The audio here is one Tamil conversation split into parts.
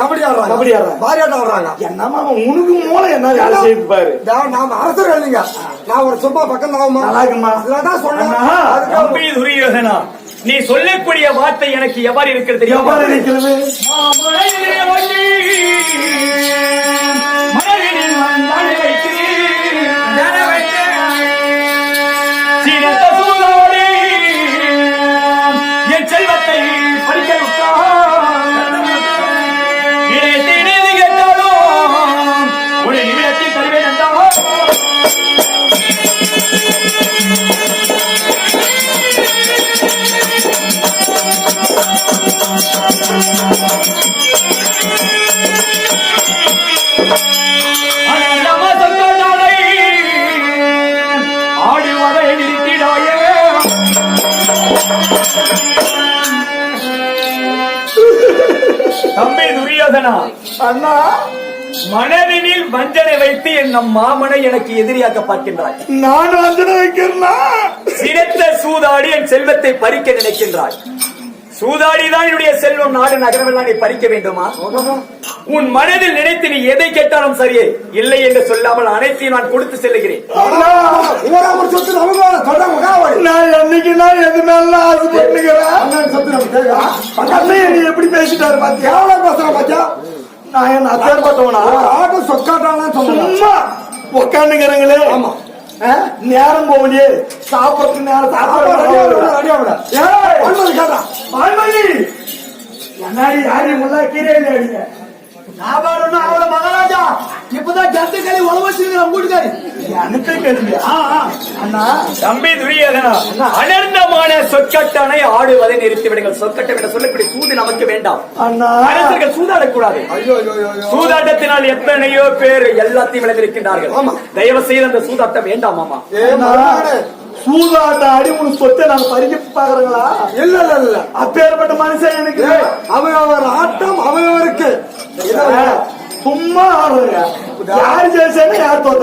கபடி ஆடுறாங்க. கபடி ஆடுறாங்க. பாரியாட்டம் ஆடுறாங்க. என்னமா அவன் உனக்கு மூளை என்ன வேலை நாம அரசர் இல்லைங்க. நான் ஒரு சும்மா பக்கம் தாகுமா நல்லா இருக்குமா? அதுலதான் சொன்னேன். துரியோதனா நீ சொல்லக்கூடிய வார்த்தை எனக்கு எவ்வாறு இருக்கிறது தெரியுமா? எவ்வாறு இருக்கிறது? தம்பி துரியோதனா. அண்ணா. மனதினில் வஞ்சனை வைத்து என் நம் மாமனை எனக்கு எதிரியாக்க பார்க்கின்றாய். நான் வஞ்சனை வைக்கிறேன்னா சினத்த சூதாடி என் செல்வத்தை பறிக்க நினைக்கின்றாய். சூதாடிதான் என்னுடைய செல்வம் நாடு நகரமெல்லாம் நீ பறிக்க வேண்டுமா? உன் மனதில் நினைத்து நீ எதை கேட்டாலும் சரியே இல்லை என்று சொல்லாமல் அனைத்தையும் நான் கொடுத்து செல்லுகிறேன். நான் என்னைக்கு நான் எது மேல ஆசைப்பட்டுக்கிறேன் நீ எப்படி பேசிட்டாரு பாத்தியா? பேசுறேன் பாத்தியா? நான் என்ன அப்பேற்பட்டவனா ஒரு ஆட்டு சொக்காட்டான்னு சொன்னேன் சும்மா உட்காந்துக்கிறீங்களே ஆமா. நேரம் போகலையே சாப்பிடறதுக்கு நேரம் சாப்பிட கேட்டா. வாய்மொழி என்னாடி யாரி முல்லா கீரை அடிங்க வியாபாரம்னா அவ்வளவு மகாராஜா. இப்பதான் ஜந்துக்களை உழவு வச்சிருக்கிறேன் வீட்டுக்காரி எனக்கு அண்ணா. தம்பி துரியோதனா அனர்ந்தமான சொற்கட்டனை ஆடுவதை நிறுத்தி விடுங்கள். சொற்கட்டம் சொல்லக்கூடிய சூது நமக்கு வேண்டாம். அரசர்கள் சூதாடக்கூடாது. சூதாட்டத்தினால் எத்தனையோ பேர் எல்லாத்தையும் விளைந்திருக்கின்றார்கள் ஆமா. தயவு செய்து அந்த சூதாட்டம் வேண்டாம் மருமகனே. சூதாட்ட அடி உன் சொத்தை நாங்க பறிக்க பாக்குறீங்களா இல்ல இல்ல இல்ல அப்பேற்பட்ட மனுஷன் எனக்கு ஏ, அவரவர் ஆட்டம் வேண்டாம். சும்மா யார் ஜெயிச்சானே யார் ஒரு-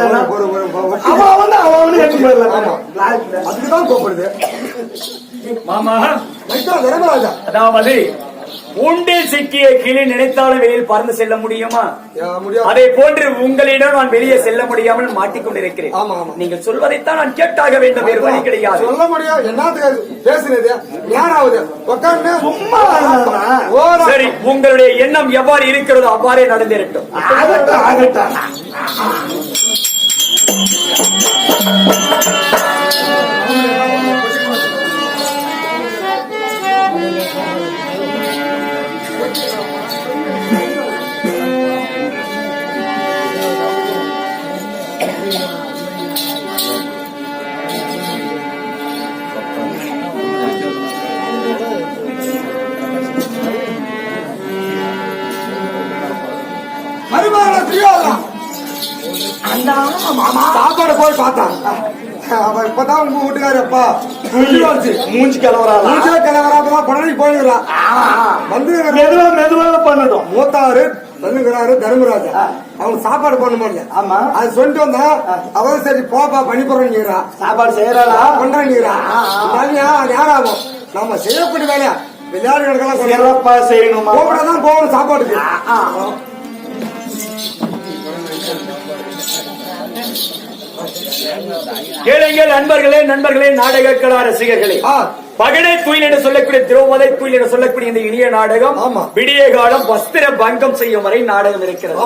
அவன் வந்து அவன் எடுத்து ஆமா. போயிடலாம். அதுக்குதான் கூப்பிடுது. மாமா. மைத்தா தர்மராஜா அதாவது உண்டில் சிக்கிய கிளி நினைத்தாலும் வெளியில் பறந்து செல்ல முடியுமா? அதை போன்று உங்களிடம் நான் வெளியே செல்ல முடியாமல் மாட்டிக்கொண்டிருக்கிறேன். நீங்கள் சொல்வதைத்தான் நான் கேட்டாக வேண்டும் வேறு வழி கிடையாது. சொல்ல முடியாது. என்னத்துக்கு பேசுனது யாராவது? சும்மா சரி உங்களுடைய எண்ணம் எவ்வாறு இருக்கிறதோ அவ்வாறே நடந்திருக்கும். ஆகட்டும் ஆகட்டும். திரியோதனா சாப்பாடு போய் பார்த்தான் அவன் இப்பதான் உங்க வீட்டுக்காரு அப்பா. வந்துருச்சு மூஞ்சி கிளவறாளா மூச்சே கிளவராப்பதான் பழனி போயிருக்கிறான் வந்து மெதுவா மெதுவா பண்ணட்டும். மூத்தாரு வந்துங்கிறாரு தர்மராஜா. அவனுக்கு சாப்பாடு பண்ண முடியல ஆமா. அது சொல்லிட்டு வந்தா அவன் சரி போப்பா பண்ணி போறேங்கிறா சாப்பாடு செய்யறாளா? பண்றேங்கிறா. தனியா யாராகும்? நம்ம செய்யக்கூடிய வேலையா? விளையாடு கிடக்கலாம் சொல்லிடுறோம் சிறப்பா செய்யணுமா? போகணும் சாப்பாடுக்கு கேளுங்கள் நண்பர்களே நண்பர்களே நாடக கலா ரசிகர்களே. பகடை குயில் என்று சொல்லக்கூடிய திரௌபதை குயில் என்று சொல்லக்கூடிய இந்த இனிய நாடகம். விடிய காலம் வஸ்திர பங்கம் செய்யும் வரை நாடகம் இருக்கிறது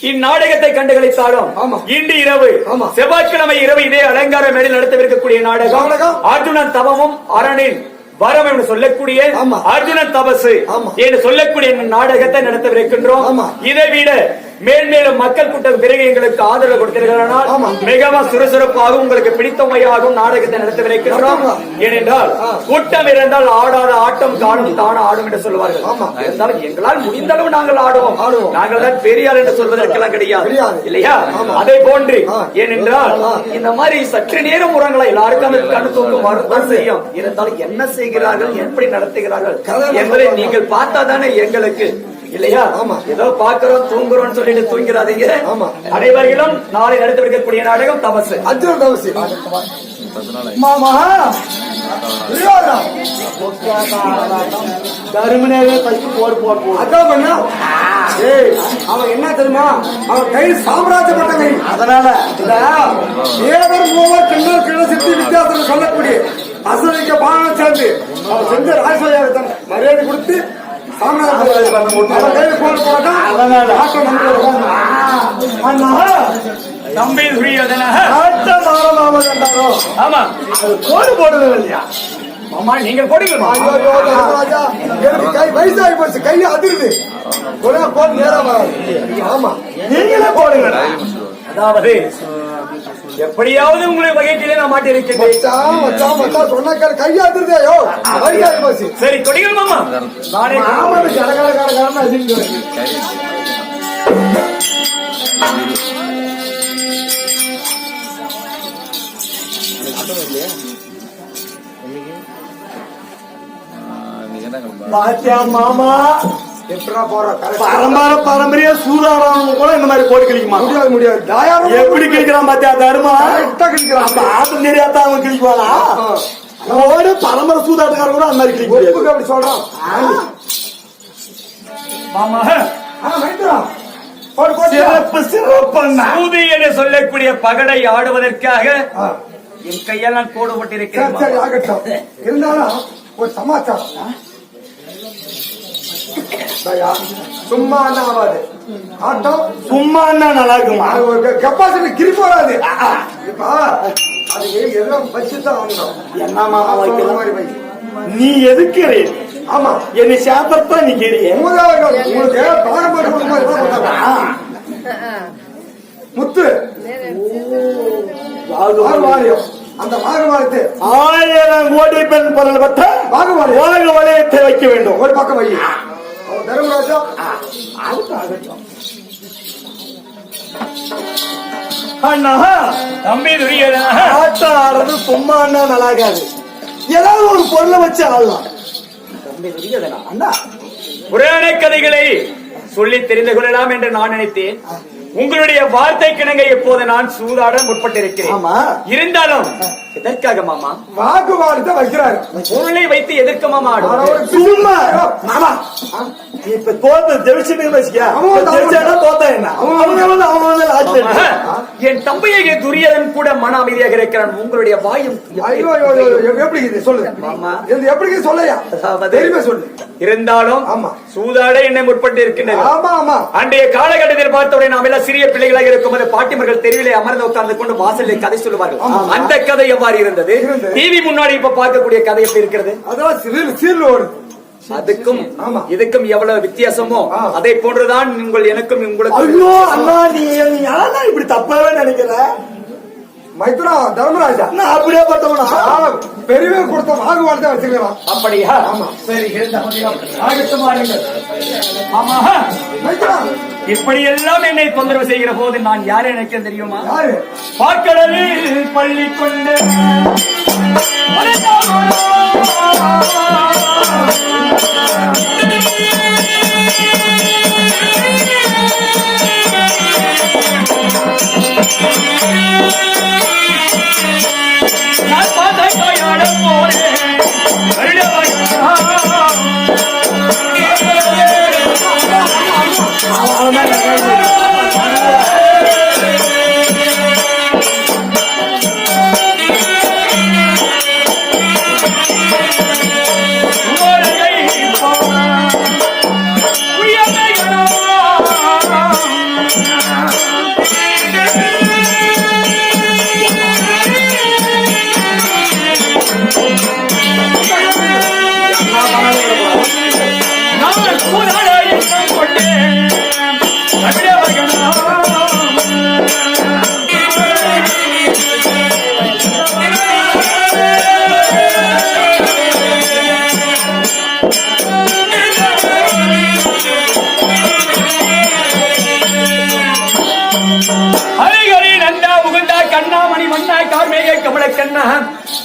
இந்நாடகத்தை கண்டுகளித்தாலும். இன்று இரவு. செவ்வாய்க்கிழமை இரவு இதே அலங்கார மேடையில் நடத்தவிருக்கக்கூடிய நாடகம் நாடகம். அர்ஜுனன் தவமும் அரணின் வரம் என்று சொல்லக்கூடிய. அர்ஜுனன் தபசு ஆமா. என்று சொல்லக்கூடிய நாடகத்தை நடத்தவிருக்கின்றோம். இதை விட மேன்மேலும் மக்கள் கூட்டம் பிறகு எங்களுக்கு ஆதரவு கொடுத்தீர்களானால் ஆமா. மிகவும் சுறுசுறுப்பாக உங்களுக்கு பிடித்தமையாகவும் நாடகத்தை நடத்தவிருக்கின்றோம் நடத்துங்க. ஏனென்றால். கூட்டம் இருந்தால் ஆடாத ஆட்டம் காணும் தான ஆடும் என்று சொல்வார்கள். இருந்தாலும் எங்களால் முடிந்த அளவு நாங்கள் ஆடுவோம். நாங்கள் தான் பெரியார் என்று சொல்வதற்கெல்லாம் கிடையாது. இல்லையா. அதே போன்று. ஏனென்றால். இந்த மாதிரி சற்று நேரம் உறங்கலாம் எல்லாருக்கும் கண்ணு தூக்கம் வரதான் செய்யும் இருந்தாலும் என்ன செய்கிறார்கள் எப்படி நடத்துகிறார்கள் என்பதை. நீங்கள் பார்த்தா தானே எங்களுக்கு இல்லையா? ஆமா. ஏதோ பாக்குறோம் தூங்குறோம் சொல்லிட்டு தூங்கிறாதீங்க. ஆமா. அனைவர்களும் நாளை நடத்தவிருக்கக்கூடிய நாடகம் தபசு. அர்ஜுன தவசி மாமா. தருமனே பஸ்ட் போடு போடு அதான் பண்ணா. அவன் என்ன தெரியுமா? அவன் கை சாம்ராஜ்யப்பட்ட கை அதனால. இந்த ஏவர் மூவர் கிண்ணல் கிண்ண சித்தி வித்தியாசம் சொல்லக்கூடிய அசலிக்க பானம் சேர்ந்து அவன் செஞ்ச ராஜ்யாகத்தான் மரியாதை கொடுத்து தம்பி ஆமா கோடு போடுவது இல்லையா மாமா நீங்கள் போடுங்கள் கை வயசாகி போச்சு கை அதிருது ஒரே கோல் நேரா ஆமா. நீங்களே போடுங்க. அதாவது எப்படியாவது உங்களை வகையிலே நான் வயசாகி போச்சு சரி கொடிகள் மாமா. நானே பாத்தியா மாமா? பரம்பரை பரம்பரையா சூதாடுறவங்க கூட இந்த மாதிரி கோடி கிழிக்குமா முடியாது முடியாது. தாயாரம் எப்படி கிழிக்கிறான் பாத்தியா தருமா? கிழிக்கிறான். ஆட்டம் தெரியாத அவன் கிழிக்குவானா ஓடு பரம்பரை சூதாட்டக்காரன் கூட அந்த மாதிரி கிழிக்க முடியாது. அப்படி சொல்றான். மாமா. ஆ சிறப்பு என்று சொல்லக்கூடிய பகடை ஆடுவதற்காக என் கையால் நான் கோடு சரி போட்டிருக்கிறேன் சரி மாமா. ஆகட்டும். இருந்தாலும் ஒரு சமாச்சாரம். சும்மா என்ன ஆகாது ஆட்டம் சும்மா என்ன நல்லா இருக்குமா கெப்பாசிட்டி கிரிப்பு வராது. அது எல்லாம் வச்சுதான் ஆகணும். என்ன மாமா சொல்ற வைக்கலாம் மாதிரி வை. நீ எதுக்கு ஆமா. என்னை சாப்பிடத்தான் நீ கேறிய உங்களுக்கு பாரம்பரிய. முத்து. வாகுவாரியம் அந்த வாகுவாரியத்தை ஆயிரம் கோடி பெண் பொருள் பட்ட வாகுவாரியம் வாழ்க வளையத்தை வைக்க வேண்டும். ஒரு பக்கம் அண்ணா தம்பி துரியோதன ஆட்டம் ஆடுறது சும்மா அண்ணா நல்லாகாது ஏதாவது ஒரு பொருளை வச்சு ஆடலாம் தம்பி துரியோதனா அண்ணா புராண கதைகளை சொல்லி தெரிந்து கொள்ளலாம் என்று நான் நினைத்தேன் உங்களுடைய வார்த்தை கிணங்க எப்போது நான் சூதாட முற்பட்டிருக்கிறேன்? இருந்தாலும் எதற்காக மாமா? வாக்குவாதத்தை வைக்கிறாரு. பொருளை வைத்து எதற்கு மாமா மாமா இப்ப தோத்து ஜெயிச்சுட்டு வச்சுக்க தோத்தா என்ன? அவங்க வந்து அவங்க வந்து என் தம்பியை துரியதன் கூட மன அமைதியாக இருக்கிறான் உங்களுடைய வாயும் எப்படி? இது? சொல்லு. ஆமா. இது எப்படி சொல்லையா தெரியுமே சொல்லு. இருந்தாலும் ஆமா. சூதாட என்னை முற்பட்டு இருக்கின்றது. ஆமா ஆமா. அன்றைய காலகட்டத்தில் பார்த்தவுடன் நாம் எல்லாம் சிறிய பிள்ளைகளாக இருக்கும்போது பாட்டிமர்கள் தெருவிலே அமர்ந்து உட்கார்ந்து கொண்டு வாசலில் கதை சொல்லுவார்கள். அந்த கதை எவ்வாறு இருந்தது. டிவி முன்னாடி இப்ப பார்க்கக்கூடிய கதை எப்படி இருக்கிறது? அதெல்லாம் சீல் ஓடுது அதுக்கும் ஆமா. இதுக்கும் எவ்வளவு வித்தியாசமோ. அதை போன்றுதான் உங்கள் எனக்கும் உங்களுக்கு ஐயோ அண்ணா நீ நீ யாரா இப்படி தப்பாவே நினைக்கிற? மைத்ரா தர்மராஜா. நான் அப்படியே பார்த்தவனா ஆமா, பெரியவன் கொடுத்த வாக்குவாதத்தை வச்சுக்கலாம். அப்படியா? ஆமா. சரி ஆகட்டும். ஆமா. மைத்ரா இப்படி எல்லாம் என்னை தொந்தரவு செய்கிற போது நான் யாரை நினைக்கிறேன் தெரியுமா? யாரு? பாக்கடலில் பள்ளி கொண்டு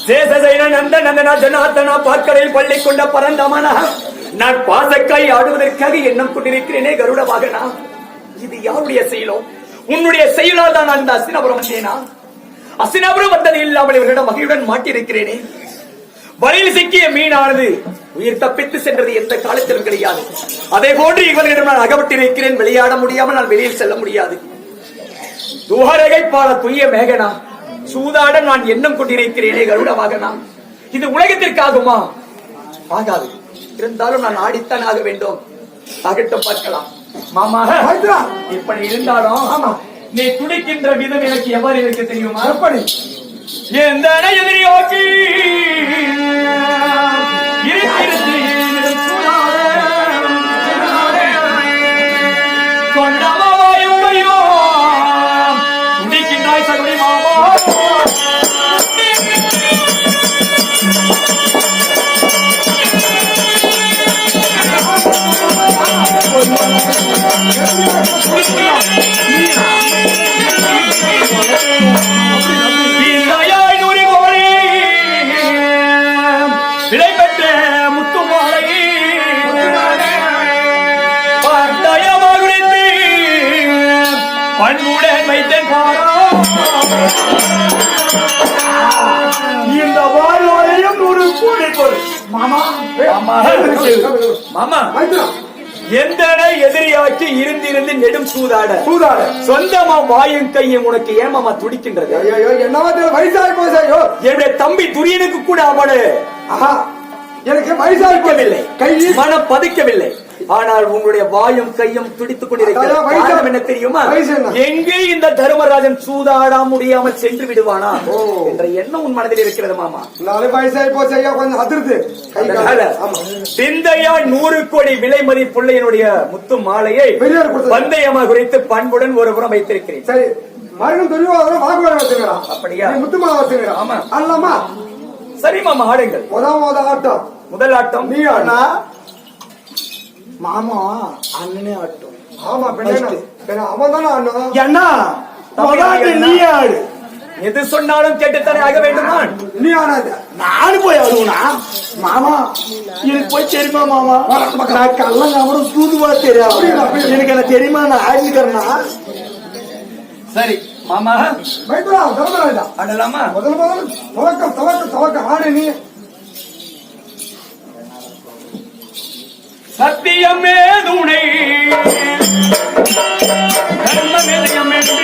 சேசசைன நந்த நந்தனா ஜனார்த்தனா பார்க்கடையில் பள்ளி கொண்ட பரந்தமனா. நான் பாசக்காய் ஆடுவதற்காக எண்ணம் கொண்டிருக்கிறேனே கருட வாகனா. இது யாருடைய செயலோ? உன்னுடைய செயலால் தான் நான் இந்த அஸ்தினபுரம் வந்தேனா? அசினாபுரம் வந்தது இல்லாமல் இவர்களிடம் மகிழுடன் மாட்டியிருக்கிறேனே. வலையில் சிக்கிய மீனானது உயிர் தப்பித்து சென்றது எந்த காலத்திலும் கிடையாது. அதே போன்று இவர்களிடம் நான் அகப்பட்டிருக்கிறேன். விளையாட முடியாமல் நான் வெளியில் செல்ல முடியாது. துவாரகை பால துய்ய மேகனா. சூதாட நான் எண்ணம் கொண்டிருக்கிறேனே கருட வாகனா இது உலகத்திற்காகுமா? ஆகாது. இருந்தாலும் நான் ஆடித்தான் ஆக வேண்டும். ஆகட்டும் பார்க்கலாம். மாமா இப்படி இருந்தாலும் ஆமா. நீ துடிக்கின்ற விதம் எனக்கு எவ்வாறு இருக்கு தெரியுமா? எப்படி எந்த எதிரியோக்கி இருக்கிறது சொந்தமாயும் இந்த வாழ்வாளையும் நூறு கோடி பொருள் மாமா மாமா. மாமா. மைத்ரா. எந்த எதிரியாக்கி இருந்திருந்து நெடும் சூதாட? சூதாட. சொந்தமா வாயும் கையும் உனக்கு ஏமாமா துடிக்கின்றது? ஐயோ என்னவா வயசாகி ஐயோ? என்னுடைய தம்பி துரியனுக்கு கூட அவனு. எனக்கு வயசாகி பதிக்கவில்லை போச்சு கை மனம் பதிக்கவில்லை. ஆனால் உங்களுடைய வாயும் கையும் துடித்துக் கொண்டிருக்கிறது என்ன தெரியுமா? எங்கே இந்த தர்மராஜன் சூதாட முடியாமல் சென்று விடுவானா. என்ற எண்ணம் உன் மனதில் இருக்கிறது மாமா. நாளை வயசாகி போச்சு ஐயா கொஞ்சம் அதிர்ந்து. சிந்தையா நூறு கோடி விலை மதிப்புள்ள என்னுடைய முத்து மாலையை. பந்தயமா குறித்து பண்புடன் ஒரு புறம் வைத்திருக்கிறேன். சரி மருகன் துரியோதனம் வாக்குவாதம் வச்சுக்கிறான் அப்படியா? முத்துமாலை வச்சுக்கிறான் ஆமா. அல்லமா சரி மாமா ஆடுங்கள். முத முத ஆட்டம். முதல் ஆட்டம். நீ அண்ணா மாமா அண்ணனே ஆட்டும். ஆமா பெண்ணா அவன் தானே ஆடணும் முதலாட்டு நீ ஆடு. எது சொன்னாலும் கேட்டுத்தானே ஆக வேண்டுமா நீ ஆடாத. நானு போய் ஆடுவனா? மாமா எனக்கு போய் தெரியுமா மாமா? நான் அவரும் தூதுவா தெரியாது எனக்கு என்ன தெரியுமா நான் ஆடிக்கிறேன்னா சரி மாமா. மைத்ரா தர்மராஜா ஆடலாமா? முதல் முதல் துவக்கம் துவக்கம் துவக்கம். ஆடு நீ. சத்தியமே துணை கர்ம நிலையம் என்று.